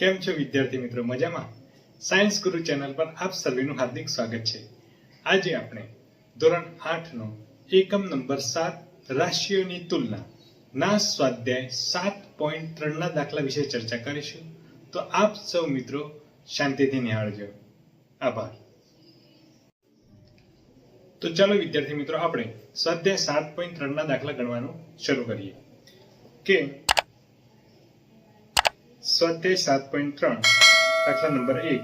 કેમ છો વિદ્યાર્થી મિત્રો? મજામાં? સાયન્સ ગુરુ ચેનલ પર આપ સર્વેનું હાર્દિક સ્વાગત છે. આજે આપણે ધોરણ આઠનો એકમ નંબર સાત રાશિઓની તુલના ના સ્વાધ્યાય સાત પોઈન્ટ ત્રણના દાખલા વિશે ચર્ચા કરીશું. તો આપ સૌ મિત્રો શાંતિથી નિહાળજો. આભાર. તો ચાલો વિદ્યાર્થી મિત્રો, આપણે સ્વાધ્યાય સાત પોઈન્ટ ત્રણના દાખલા ગણવાનું શરૂ કરીએ. કે સ્વાધ્યાય સાત પોઈન્ટ ત્રણ, દાખલા નંબર એક.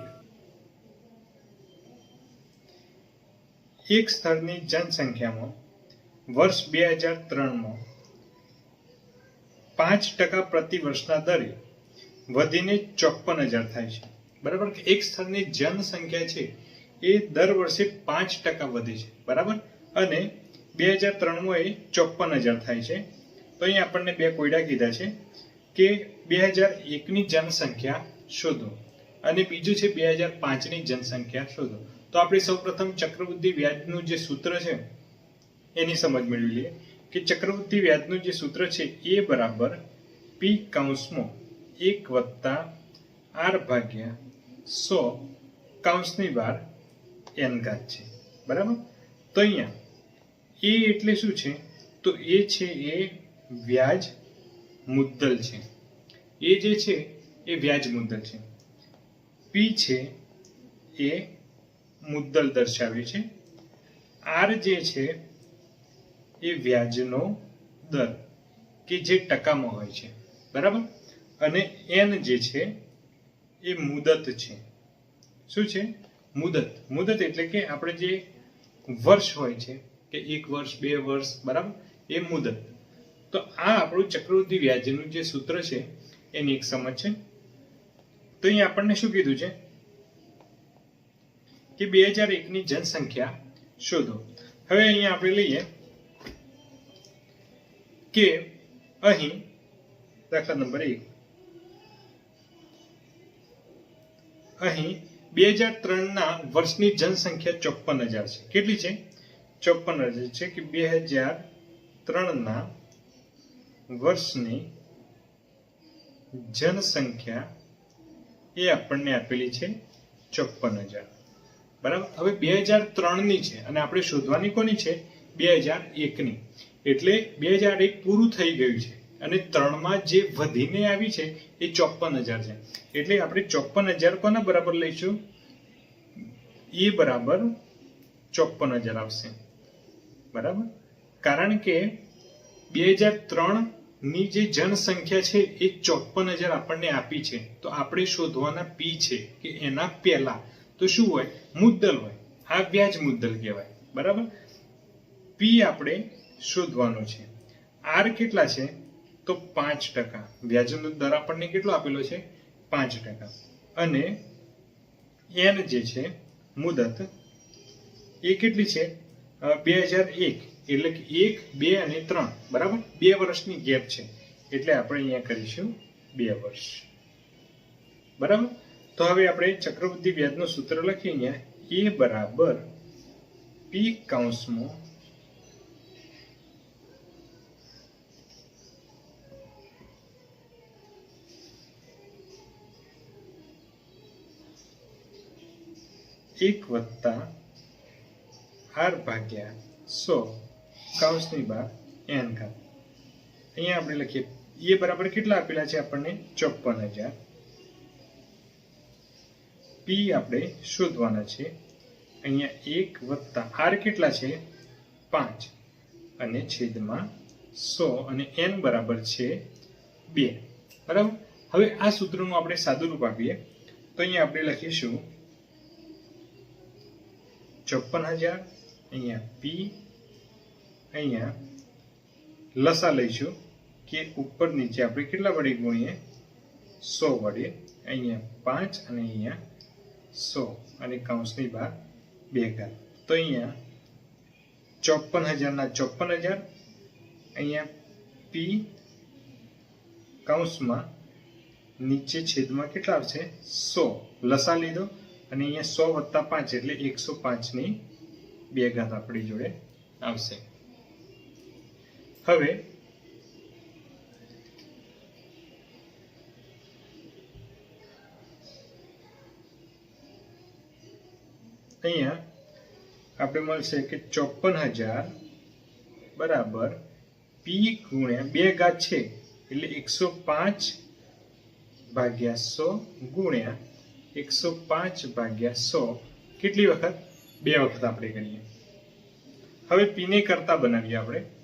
એક સ્થળની જનસંખ્યામાં વર્ષ બે હજાર ત્રણમાં પાંચ ટકા પ્રતિ વર્ષના દરે વધીને ચોપન હજાર થાય છે. બરાબર? કે એક સ્થળની જનસંખ્યા છે એ દર વર્ષે પાંચ ટકા વધે છે. બરાબર? અને બે હજાર ત્રણમાં એ ચોપન હજાર થાય છે. તો અહીં આપણને બે કોયડા કીધા છે. કે બે હજાર એકની જનસંખ્યા શોધો અને બીજું છે બે હજાર પાંચની જનસંખ્યા શોધો. તો આપણે સૌપ્રથમ ચક્રવૃદ્ધિ વ્યાજનું જે સૂત્ર છે, એની સમજ મેળવી લઈએ કે ચક્રવૃદ્ધિ વ્યાજનું જે સૂત્ર છે એ બરાબર પી કૌંસમાં એક વત્તા આર ભાગ્યા સો કાઉન્સની બાર એન ઘાત છે. બરાબર? તો અહીંયા એ એટલે શું છે? તો એ છે એ વ્યાજ મુદ્દલ છે. એ જે છે, એ વ્યાજ મુદ્દલ છે. પી છે, એ મુદ્દલ દર્શાવે છે. આર જે છે, એ વ્યાજનો દર કે જે ટકામાં હોય છે. બરાબર? અને એન જે છે, એ મુદત છે. શું છે? મુદત. મુદત એટલે કે આપણે જે વર્ષ હોય છે, કે એક વર્ષ, બે વર્ષ, બરાબર? એ મુદત. તો આ આપણું ચક્રવૃદ્ધિ વ્યાજનું જે સૂત્ર છે એની એક સમજ છે. તો અહીં આપણને શું કીધું છે? કે બે હજાર એકની જનસંખ્યા શોધો. હવે અહીંયા આપણે લઈએ કે અહીં, દાખલા નંબર એક, અહીં બે હજાર ત્રણના વર્ષની જનસંખ્યા ચોપન હજાર છે. કેટલી છે? ચોપન હજાર છે કે બે હજાર ત્રણના વર્ષની જનસંખ્યા એ આપણને આપેલી છે ચોપન હજાર. બરાબર? હવે બે હજાર ત્રણની છે અને આપણે શોધવાની કોની છે? બે હજાર એકની. એટલે બે હજાર એક પૂરું થઈ ગયું છે અને ત્રણમાં જે વધીને આવી છે એ ચોપન હજાર છે. એટલે આપણે ચોપન હજાર કોના બરાબર લઈશું? એ બરાબર ચોપન હજાર આવશે. બરાબર? કારણ કે બે હજાર ત્રણ ની જે જનસંખ્યા છે એ ચોપન હજાર આપણને આપી છે. તો આપણે શોધવાના પી છે કે એના પહેલા. તો શું હોય? મુદ્દલ હોય. આ વ્યાજ મુદ્દલ કહેવાય. બરાબર? પી આપણે શોધવાનો છે. આર કેટલા છે? તો પાંચ ટકા. વ્યાજનો દર આપણને કેટલો આપેલો છે? પાંચ ટકા. અને એન જે છે, મુદત, એ કેટલી છે? બે હજાર એક. એટલે કે એક, બે અને ત્રણ. બરાબર? બે વર્ષની ગેપ છે. એટલે આપણે અહીંયા કરીશું બે વર્ષ. બરાબર? તો હવે આપણે ચક્રવૃદ્ધિ વ્યાજનું સૂત્ર લખીએ અહીંયા. એ બરાબર પી કૌંસમાં એક વત્તા આર ભાગ્યા સો. કૌંસની બહાર એન ઘાત. અહીંયા આપણે લખીએ, એ બરાબર કેટલા આપેલા છે આપણને? ચોપન હજાર. પી આપણે શોધવાના છે. અહીંયા એક વત્તા આર કેટલા છે? પાંચ. અને છેદમાં સો અને એન બરાબર છે બે. બરાબર? હવે આ સૂત્રનું આપણે સાદું રૂપ આપીએ. તો અહીંયા આપણે લખીશું. ચોપન હજાર, અહીંયા પી અહીંયા લસા લઈશું કે ઉપર નીચે આપણે કેટલા વડે ગુણીએ? સો વડે. અહીંયા પાંચ અને અહીંયા સો અને કૌંસની બહાર બે ઘાત. તો અહીંયા ચોપન હજારના ચોપન હજાર અહીંયા પી કૌંસમાં નીચે છેદમાં કેટલા આવશે? સો. લસા લીધો અને અહીંયા સો વત્તા પાંચ એટલે એકસો પાંચની બે ઘાત આપણી જોડે આવશે. હવે અહીંયા આપણે મળશે કે ચોપન હજાર બરાબર પી ગુણ્યા બે ઘાત છે, એટલે એકસો પાંચ ભાગ્યા સો ગુણ્યા એકસો પાંચ ભાગ્યા સો. કેટલી વખત? બે વખત આપણે ગણીએ. હવે પીને કરતા બનાવીએ આપણે.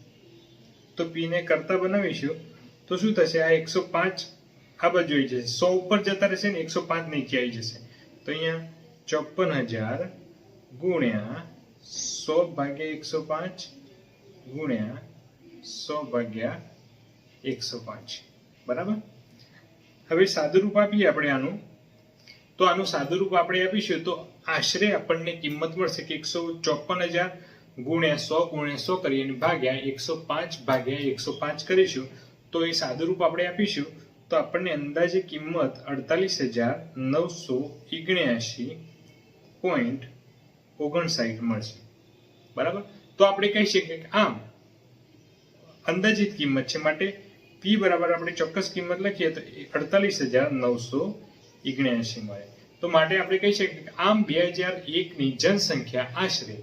તો પીને કરતા બનાવીશું, તો શું થશે? આ એકસો પાંચ આ બાજુ આવી જશે. સો ઉપર જતા રહેશે ને એકસો પાંચ નીચે આવી જશે. તો અહીંયા ચોપન હજાર ગુણ્યા સો ભાગ્યા એકસો પાંચ ગુણ્યા સો ભાગ્યા એકસો પાંચ. બરાબર? હવે સાદુરૂપ આપીએ આપણે આનું. તો આનું સાદુરૂપ આપણે આપીશું તો આશરે આપણને કિંમત મળશે કે એકસો ચોપન હજાર ગુણ્યા સો ગુણ્યા સો કરી અને ભાગ્યા એકસો પાંચ ભાગ્યા એકસો પાંચ કરીશું, તો એ સાદુરૂપ આપણે આપીશું. તો આપણને અંદાજે કિંમત અડતાલીસ હજાર નવસો ઓગણ્યાસી પોઈન્ટ ઓગણસાઠ મળશે. બરાબર? તો આપણે કહી શકીએ કે આમ, અંદાજિત કિંમત છે માટે પી બરાબર આપણે ચોક્કસ કિંમત લખીએ તો અડતાલીસ હજાર નવસો ઓગણ્યાસી મળે. તો માટે આપણે કહી શકીએ કે આમ બે હજાર એકની જનસંખ્યા આશરે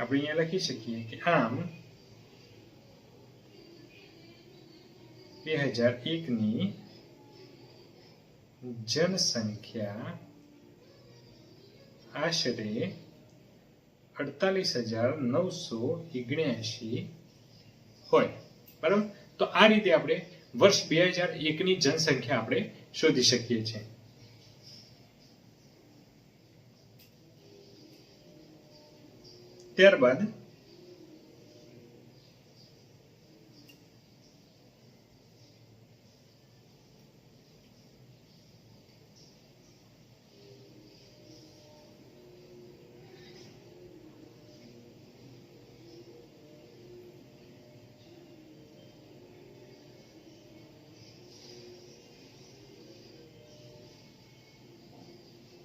આપણે અહીંયા લખી શકીએ કે આમ બે હજાર એકની જનસંખ્યા આશરે અડતાલીસ હજાર નવસો ઓગણ્યાસી હોય બરાબર તો આ રીતે આપણે વર્ષ બે હજાર એકની જનસંખ્યા આપણે શોધી શકીએ છીએ ત્યારબાદ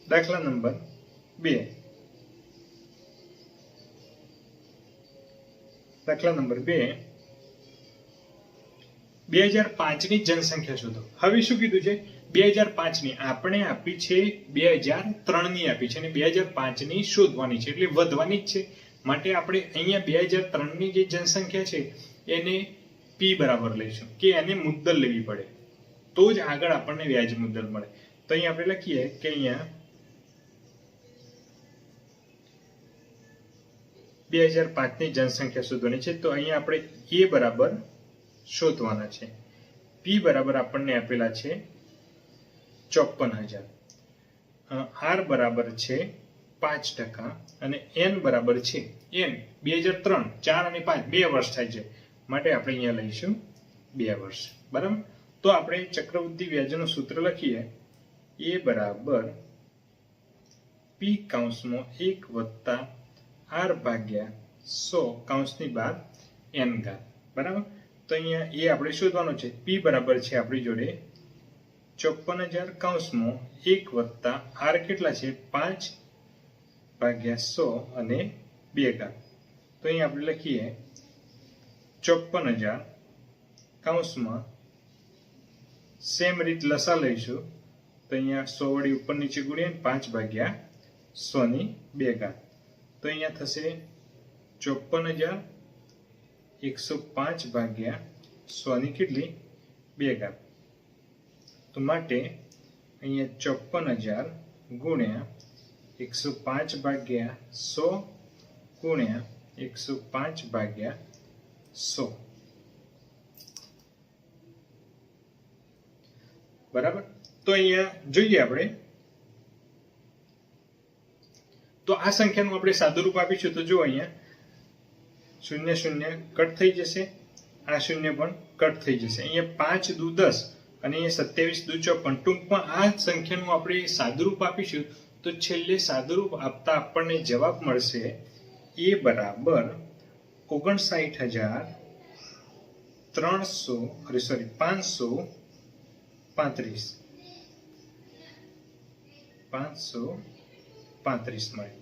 દાખલા નંબર બે. દાખલા નંબર બે. બે હજાર પાંચની જનસંખ્યા શોધો. હવે શું કીધું છે? બે હજાર પાંચની આપણે આપી છે બે હજાર ત્રણની આપી છે અને બે હજાર પાંચની શોધવાની છે. એટલે વધવાની જ છે. માટે આપણે અહીંયા બે હજાર ત્રણની જે જનસંખ્યા છે, એને પી બરાબર લઈશું કે એને મુદ્દલ લેવી પડે. તો જ આગળ આપણને વ્યાજ મુદ્દલ મળે. તો અહીંયા આપણે લખીએ કે અહીંયા બે હજાર પાંચની જનસંખ્યા શોધવાની છે. તો અહીંયા આપણે એ બરાબર શોધવાના છે. પી બરાબર આપણને આપેલા છે ચોપન હજાર. આર બરાબર છે પાંચ ટકા અને એન બરાબર છે એન બે હજાર ત્રણ, ચાર અને પાંચ, બે વર્ષ થાય છે. માટે આપણે અહીંયા લઈશું બે વર્ષ. બરાબર? તો આપણે ચક્રવૃદ્ધિ વ્યાજનું સૂત્ર લખીએ. એ બરાબર પી કાઉન્સમાં એક વત્તા આર ભાગ્યા સો કૌંસની બાદ એન ઘાત. બરાબર? તો અહીંયા એ આપણે શોધવાનું છે. પી બરાબર છે આપણી જોડે ચોપન હજાર કૌંસમાં. એક વત્તા આર કેટલા છે? પાંચ ભાગ્યા સો અને બે ઘાત. તો અહીંયા આપણે લખીએ ચોપન હજાર કૌંસમાં. સેમ રીત લસા લઈશું. તો અહીંયા સો વળી ઉપર નીચે ગુણીએ પાંચ ભાગ્યા સોની બે ઘાત. તો અહીંયા થશે ચોપન હજાર એકસો પાંચ ભાગ્યા સોની કેટલી? બે ઘાત. તો માટે અહીંયા ચોપન હજાર ગુણ્યા એકસો પાંચ ભાગ્યા સો ગુણ્યા એકસો પાંચ ભાગ્યા સો. બરાબર? તો અહીંયા જોઈએ આપણે તો આ સંખ્યાનું આપણે સાદુરૂપ આપીશું. તો જો અહીંયા, શૂન્ય શૂન્ય કટ થઈ જશે. આ શૂન્ય પણ કટ થઈ જશે. અહીંયા પાંચ દુ દસ અને અહીંયા સત્યાવીસ દુ ચોપન. ટૂંકમાં આ સંખ્યાનું આપણે સાદુરૂપ આપીશું. તો છેલ્લે સાદુરૂપ આપતા આપણને જવાબ મળશે એ બરાબર ઓગણસાઠ હજાર ત્રણસો, અરે સોરી પાંચસો પાંત્રીસ. પાંચસો પાંત્રીસ મળે.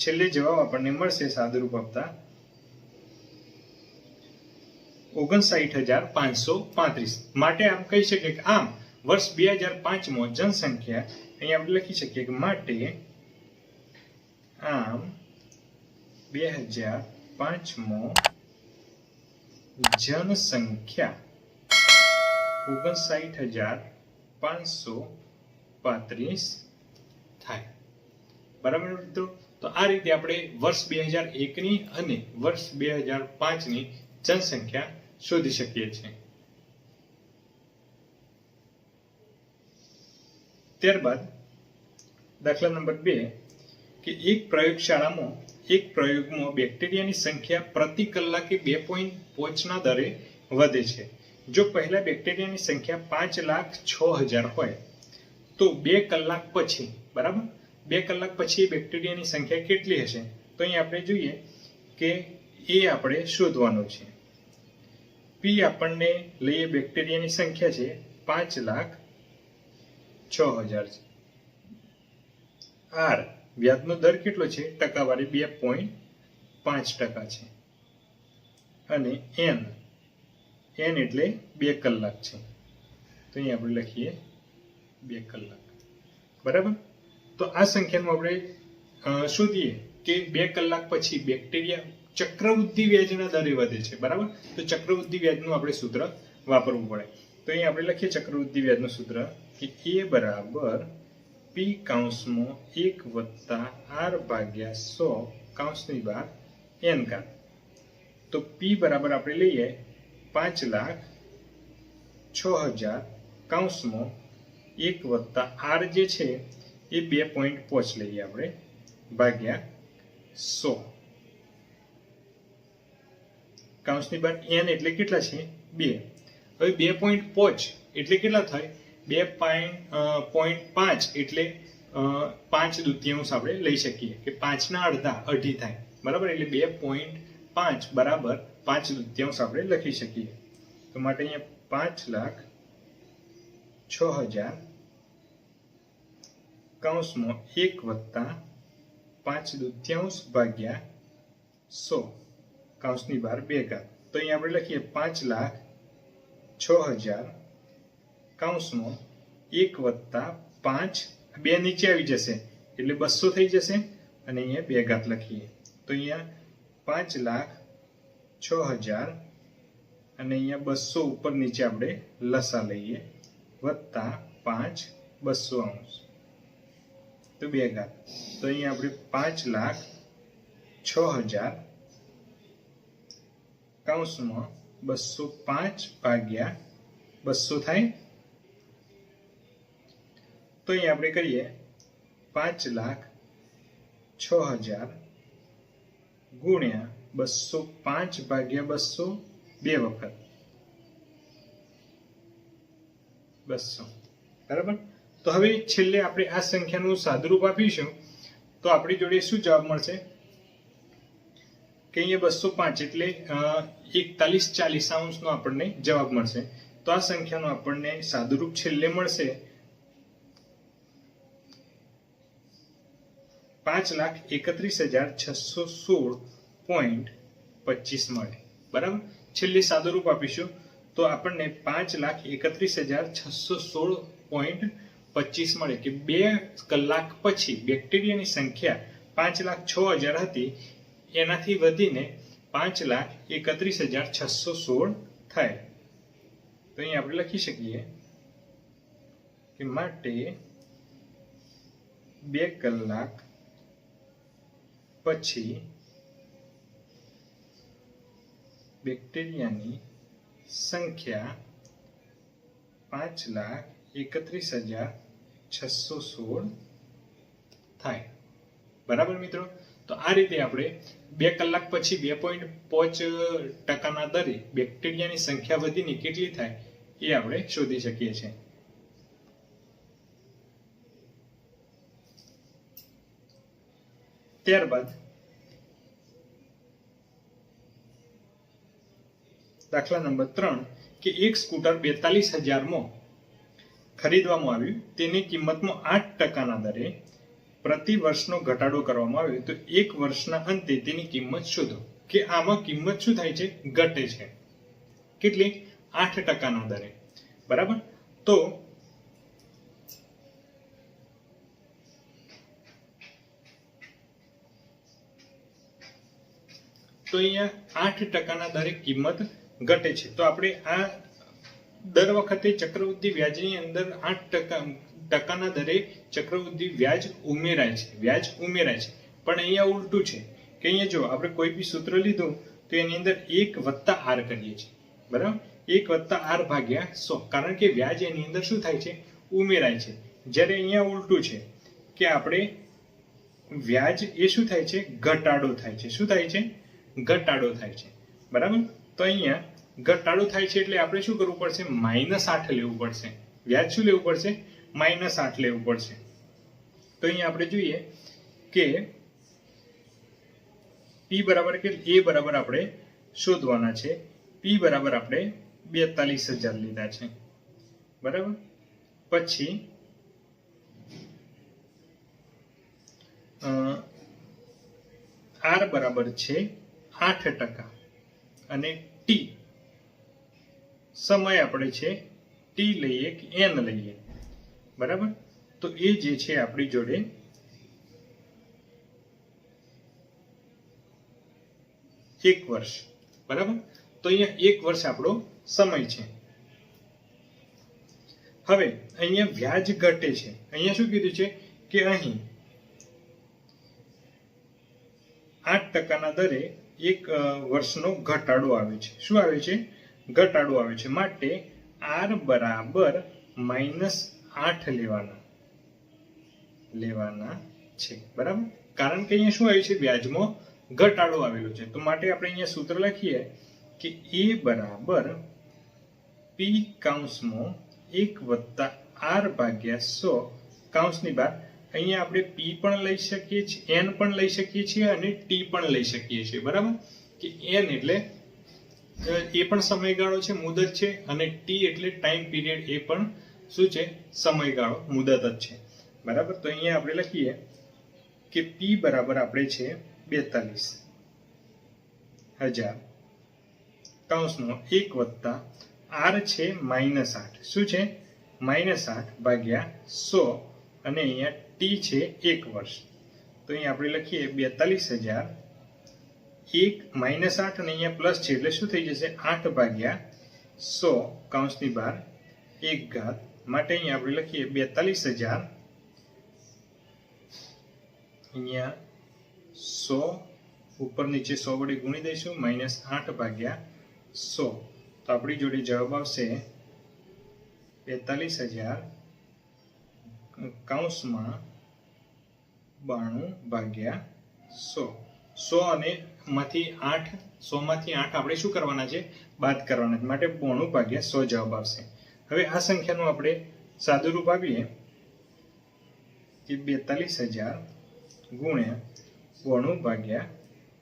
છેલ્લે જવાબ આપણને મળશે સાદુરૂપ આપતા ઓગણસાઠ હજાર પાંચસો પાંત્રીસ. માટે આમ કહી શકીએ કે આમ, વર્ષ બે હજાર પાંચમાં જનસંખ્યા, અહીંયા આપણે લખી શકીએ કે માટે આમ બે હજાર પાંચમો જનસંખ્યા ઓગણસાઠ હજાર પાંચસો પાંત્રીસ થાય. બરાબર મિત્રો? તો આ રીતે આપણે વર્ષ બે હજાર એકની અને વર્ષ બે હજાર પાંચની જનસંખ્યા શોધી શકીએ છીએ. ત્યારબાદ દાખલા નંબર બે, કે એક પ્રયોગશાળામાં, એક પ્રયોગમાં બેક્ટેરિયાની સંખ્યા પ્રતિ કલાકે બે પોઈન્ટ પોચના દરે વધે છે. જો પહેલા બેક્ટેરિયાની સંખ્યા પાંચ લાખ છ હજાર હોય, તો બે કલાક પછી, બરાબર? બે કલાક પછી બેક્ટેરિયાની સંખ્યા કેટલી હશે? તો અહીં આપણે જોઈએ કે એ આપણે શોધવાનું છે. પી આપણને લઈએ બેક્ટેરિયાની સંખ્યા છે પાંચ લાખ છ હજાર છે. આર વ્યાજનો દર કેટલો છે? ટકાવારી બે પોઈન્ટ પાંચ ટકા છે. અને એન એન એટલે બે કલાક છે. તો અહીં આપણે લખીએ બે કલાક. બરાબર? તો આ સંખ્યાનું આપણે શોધીએ કે બે કલાક પછી બેક્ટેરિયા ચક્રવૃદ્ધિ વ્યાજના દરે વધે છે, બરાબર? તો ચક્રવૃદ્ધિ વ્યાજનું આપણે સૂત્ર વાપરવું પડે. તો અહીં આપણે લખીએ ચક્રવૃદ્ધિ વ્યાજનું સૂત્ર કે એ બરાબર પી કાઉન્સમાં એક વત્તા આર ભાગ્યા સો કાઉન્સની બહાર એન કા તો પી બરાબર આપણે લઈએ પાંચ લાખ છ હજાર કાઉન્સમાં એક વત્તા આર જે છે એ બે પોઈન્ટ પોચ લઈએ આપણે. ભાગ્યા સો. કાઉન્સની બહાર એન એટલે કેટલા છે? બે. હવે બે પોઈન્ટ પોચ એટલે કેટલા થાય? બે પોઈન્ટ પાંચ એટલે પાંચ દુત્યાંશ આપણે લઈ શકીએ. કે પાંચના અડધા અઢી થાય. બરાબર? એટલે બે પોઈન્ટ પાંચ બરાબર પાંચ દુત્યાંશ આપણે લખી શકીએ. તો માટે અહીંયા પાંચ લાખ છ હજાર કૌંસમાં એક વત્તા પાંચ દુત્યાંશ ભાગ્યા સો. કૌંસની બહાર બે ઘાત. તો અહીંયા આપણે લખીએ પાંચ લાખ છ હજાર. કૌંસમાં એક વત્તા પાંચ. બે નીચે આવી જશે. એટલે બસો થઈ જશે. અને અહીંયા બે ઘાત લખીએ. તો અહીંયા પાંચ લાખ છ હજાર. અને અહીંયા બસો ઉપર નીચે આપણે લસા લઈએ. વત્તા પાંચ બસો અંશ તો બે ઘાત તો અહીંયા આપણે પાંચ લાખ છ હજાર કૌંસમાં બસો પાંચ ભાગ્યા બસો થાય. તો અહીં આપણે કરીએ પાંચ લાખ છ હજાર ગુણ્યા બસો પાંચ ભાગ્યા બસો બે વખત. બસો. બરાબર? તો હવે છેલ્લે આપણે આ સંખ્યાનું સાદુરૂપ આપીશું. તો આપણી જોડે શું જવાબ મળશે? કે અહીંયા બસો પાંચ એટલે એકતાલીસ ચાલીસ અંશનો આપણને જવાબ મળશે. તો આ સંખ્યાનો આપણને સાદુરૂપ છેલ્લે મળશે. પાંચ લાખ એકત્રીસ હજાર છસો સોળ પોઈન્ટ પચીસ મળે. બરાબર? છેલ્લે સાદુરૂપ આપીશું. તો આપણને પાંચ લાખ એકત્રીસ હજાર છસો સોળ પોઈન્ટ પચીસ મળે કે બે કલાક પછી બેક્ટેરિયાની સંખ્યા પાંચ લાખ છ હજાર હતી, એનાથી વધીને પાંચ લાખ એકત્રીસ હજાર છસો સોળ થાય. તો અહીં આપણે લખી શકીએ કે માટે બે કલાક પછી બેક્ટેરિયાની સંખ્યા પાંચ લાખ એકત્રીસ હજાર છસો સોળ થાય. બરાબર મિત્રો? તો આ રીતે આપણે બે કલાક પછી બે પોઈન્ટ પાંચ ટકાના દરે બેક્ટેરિયાની સંખ્યા વધીને કેટલી થાય એ આપણે શોધી શકીએ છીએ. ત્યારબાદ દાખલા નંબર ત્રણ કે એક સ્કૂટર બેતાલીસ હજારમાં ખરીદવામાં આવ્યું. તેની કિંમતમાં આઠ ટકાના દરે પ્રતિ વર્ષનો ઘટાડો કરવામાં આવ્યો. તો એક વર્ષના અંતે તેની કિંમત શોધો કે આમાં કિંમત શું થાય છે? ઘટે છે. કેટલી? આઠ ટકાના દરે. બરાબર? તો તો અહીંયા આઠ ટકાના દરે કિંમત ઘટે છે. તો આપણે આ દર વખતે ચક્રવૃદ્ધિ વ્યાજની અંદર આઠ ટકા, ટકાના દરે ચક્રવૃદ્ધિ વ્યાજ ઉમેરાય છે, વ્યાજ ઉમેરાય છે. પણ અહીંયા ઉલટું છે કે અહીંયા જો આપણે કોઈ બી સૂત્ર લીધું, તો એની અંદર એક વત્તા આર કરીએ છીએ. બરાબર? એક વત્તા આર ભાગ્યા સો. કારણ કે વ્યાજ એની અંદર શું થાય છે? ઉમેરાય છે. જ્યારે અહીંયા ઉલટું છે કે આપણે વ્યાજ, એ શું થાય છે? ઘટાડો થાય છે. શું થાય છે? ઘટાડો થાય છે. બરાબર? તો અહીંયા ઘટાડો થાય છે એટલે આપણે શું કરવું પડશે? માઇનસ આઠ લેવું પડશે. વ્યાજ શું લેવું પડશે? માઇનસ આઠ લેવું પડશે. તો અહીંયા આપણે જોઈએ કે પી બરાબર કે એ બરાબર આપણે શોધવાના છે. પી બરાબર આપણે બેતાલીસ હજાર લીધા છે. બરાબર? પછી આર બરાબર છે આઠ ટકા. અને ટી સમય આપણે છે ટી લઈએ કે એન લઈએ. બરાબર? તો એ જે છે આપણી જોડે એક વર્ષ. બરાબર? તો અહીંયા એક વર્ષ આપણો સમય છે. હવે અહીંયા વ્યાજ ઘટે છે. અહીંયા શું કીધું છે? કે અહીં આઠ ટકાના દરે એક વર્ષનો ઘટાડો આવે છે. શું આવે છે? ઘટાડો આવે છે. માટે આર બરાબર માઇનસ આઠ લેવાના લેવાના છે. બરાબર? કારણ કે અહીંયા શું આવ્યું છે? વ્યાજમાં ઘટાડો આવેલો છે. તો માટે આપણે અહીંયા સૂત્ર લખીએ કે એ બરાબર પી કાઉન્સમાં એક વત્તા આર ભાગ્યા સો કાઉન્સની બહાર. અહીંયા આપણે પી પણ લઈ શકીએ છીએ, એન પણ લઈ શકીએ છીએ અને ટી પણ લઈ શકીએ છીએ. બરાબર? કે એન એટલે એ પણ સમયગાળો છે, મુદત છે અને ટી એટલે ટાઈમ પીરિયડ એ પણ શું છે? સમયગાળો, મુદત જ છે. બરાબર? તો અહીંયા આપણે લખીએ કે પી બરાબર આપણે છે બેતાલીસ હજાર કૌંસનો એક વત્તા આર છે માઇનસ આઠ. શું છે? માઇનસ આઠ ભાગ્યા સો અને અહીંયા ટી છે એક વર્ષ. તો અહીંયા આપણે લખીએ બેતાલીસ હજાર એક માઇનસ આઠ અને અહીંયા પ્લસ છે એટલે શું થઈ જશે? આઠ ભાગ્યા સો કાઉન્સની બહાર એક ઘાત. માટે અહીંયા આપણે લખીએ બેતાલીસ હજાર. અહીંયા સો, ઉપર નીચે સો વડે ગુણી દઈશું માઇનસ આઠ ભાગ્યા સો. તો આપણી જોડે જવાબ આવશે બેતાલીસ હજાર કાઉન્સમાં બાણું ભાગ્યા સો. સો અને માંથી આઠ, સો માંથી આઠ આપણે શું કરવાના છે? બાદ કરવાના છે. માટે પોણું ભાગ્યા સો જવાબ આવશે. હવે આ સંખ્યાનું આપણે સાદું રૂપ આપીએ કે બેતાલીસ હજાર ગુણ્યા પોણું ભાગ્યા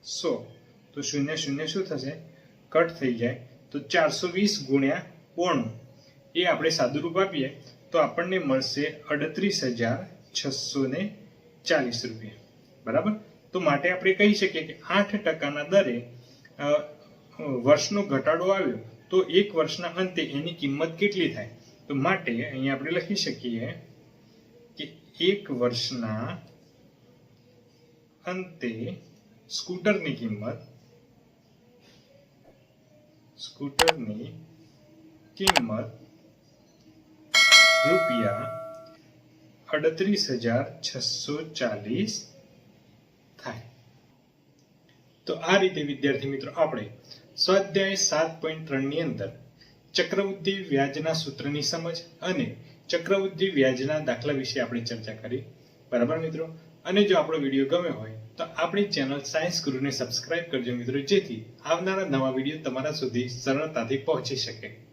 સો. તો શૂન્ય શૂન્ય શું થશે? કટ થઈ જાય. તો ચારસો વીસ ગુણ્યા પોણું એ આપણે સાદું રૂપ આપીએ. તો આપણને મળશે અડત્રીસ હજાર છસો ચાલીસ રૂપિયા. બરાબર? તો માટે આપણે કહી શકીએ કે આઠ ટકાના દરે વર્ષનો ઘટાડો આવ્યો, તો એક વર્ષના અંતે એની કિંમત કેટલી થાય? તો માટે અહીંયા આપણે લખી શકીએ કે એક વર્ષના અંતે સ્કૂટરની કિંમત સ્કૂટરની કિંમત રૂપિયા અડત્રીસ હજાર છસો ચાલીસ થાય. તો આ રીતે, વિદ્યાર્થી મિત્રો, આપણે સ્વાધ્યાય સાત પોઈન્ટ ત્રણની અંદર ચક્રવૃદ્ધિ વ્યાજના સૂત્રની સમજ અને ચક્રવૃદ્ધિ વ્યાજના દાખલા વિશે આપણે ચર્ચા કરી. બરાબર મિત્રો? અને જો આપણો વીડિયો ગમ્યો હોય, તો આપણી ચેનલ સાયન્સ ગુરુને સબસ્ક્રાઇબ કરજો મિત્રો, જેથી આવનારા નવા વીડિયો તમારા સુધી સરળતાથી પહોંચી શકે.